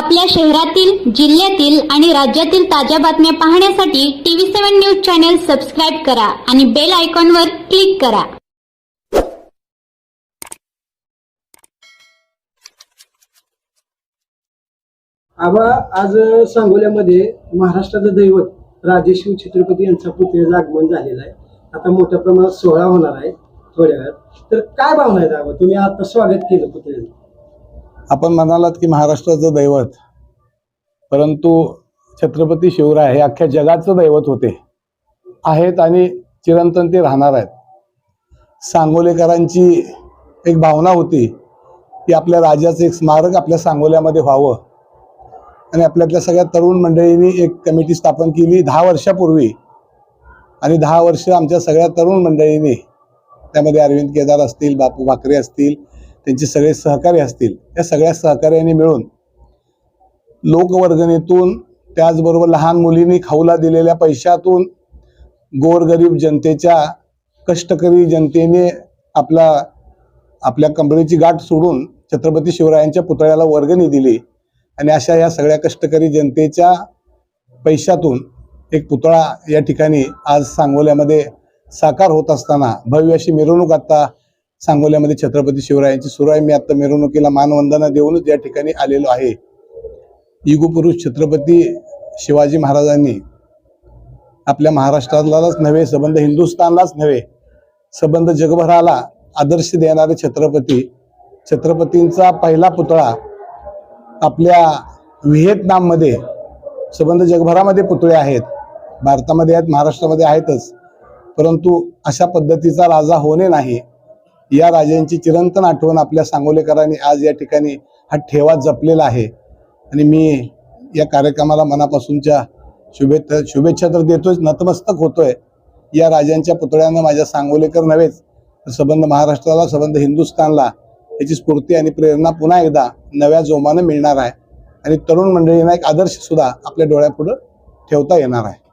आपल्या शहरातील जिल्ह्यातील आणि राज्यातील ताज्या बातम्या पाहण्यासाठी TV seven news channel subscribe करा आणि बेल आयकॉनवर क्लिक करा. आबा आज सांगोल्यामध्ये महाराष्ट्राचं दैवत राजेशिव छत्रपती यांचा पुतळ्याचं आगमन झालेलं आहे. आता मोठ्या प्रमाणात सोहळा होणार आहे थोड्या वेळात. तर काय भावना आहेत आबा? तुम्ही आता स्वागत केलं पुतळ्याचं. आपण म्हणालात की महाराष्ट्राचं दैवत परंतु छत्रपती शिवराय हे अख्ख्या जगाचं दैवत होते आहेत आणि चिरंतन ते राहणार आहेत. सांगोलेकरांची एक भावना होती की आपल्या राजाचं एक स्मारक आपल्या सांगोल्यामध्ये व्हावं. आणि आपल्यातल्या सगळ्या तरुण मंडळींनी एक कमिटी स्थापन केली दहा वर्षापूर्वी. आणि दहा वर्ष आमच्या सगळ्या तरुण मंडळींनी त्यामध्ये अरविंद केदार असतील बापू भाकरे असतील त्यांचे सगळे सहकारी असतील या सगळ्या सहकार्याने मिळून लोकवर्गणीतून त्याचबरोबर लहान मुलींनी खाऊला दिलेल्या पैशातून गोरगरीब जनतेच्या कष्टकरी जनतेने आपला आपल्या कंबळीची गाठ सोडून छत्रपती शिवरायांच्या पुतळ्याला वर्गणी दिली. आणि अशा या सगळ्या कष्टकरी जनतेच्या पैशातून एक पुतळा या ठिकाणी आज सांगोल्यामध्ये साकार होत असताना भव्य अशी मिरवणूक आता सांगोल्यामध्ये छत्रपती शिवरायांची सुरू आहे मी आता मिरवणुकीला मानवंदना देऊनच या ठिकाणी आलेलो आहे. युगपुरुष छत्रपती शिवाजी महाराजांनी आपल्या महाराष्ट्रालाच नव्हे संबंध हिंदुस्थानलाच नव्हे संबंध जगभराला आदर्श देणारे छत्रपती छत्रपतींचा पहिला पुतळा आपल्या व्हिएतनाममध्ये संबंध जगभरामध्ये पुतळे आहेत. भारतामध्ये आहेत महाराष्ट्रामध्ये आहेतच परंतु अशा पद्धतीचा राजा होणे नाही. या राजांची चिरंतन आठवण आपल्या सांगोलेकरांनी आज या ठिकाणी हा ठेवा जपलेला आहे. आणि मी या कार्यक्रमाला मनापासूनच्या शुभेच्छा शुभेच्छा तर देतोच नतमस्तक होतोय. या राजांच्या पुतळ्यानं माझ्या सांगोलेकर नव्हेच सबंध संबंध महाराष्ट्राला संबंध हिंदुस्थानला याची स्फूर्ती आणि प्रेरणा पुन्हा एकदा नव्या जोमानं मिळणार आहे. आणि तरुण मंडळींना एक आदर्श सुद्धा आपल्या डोळ्यापुढं ठेवता येणार आहे.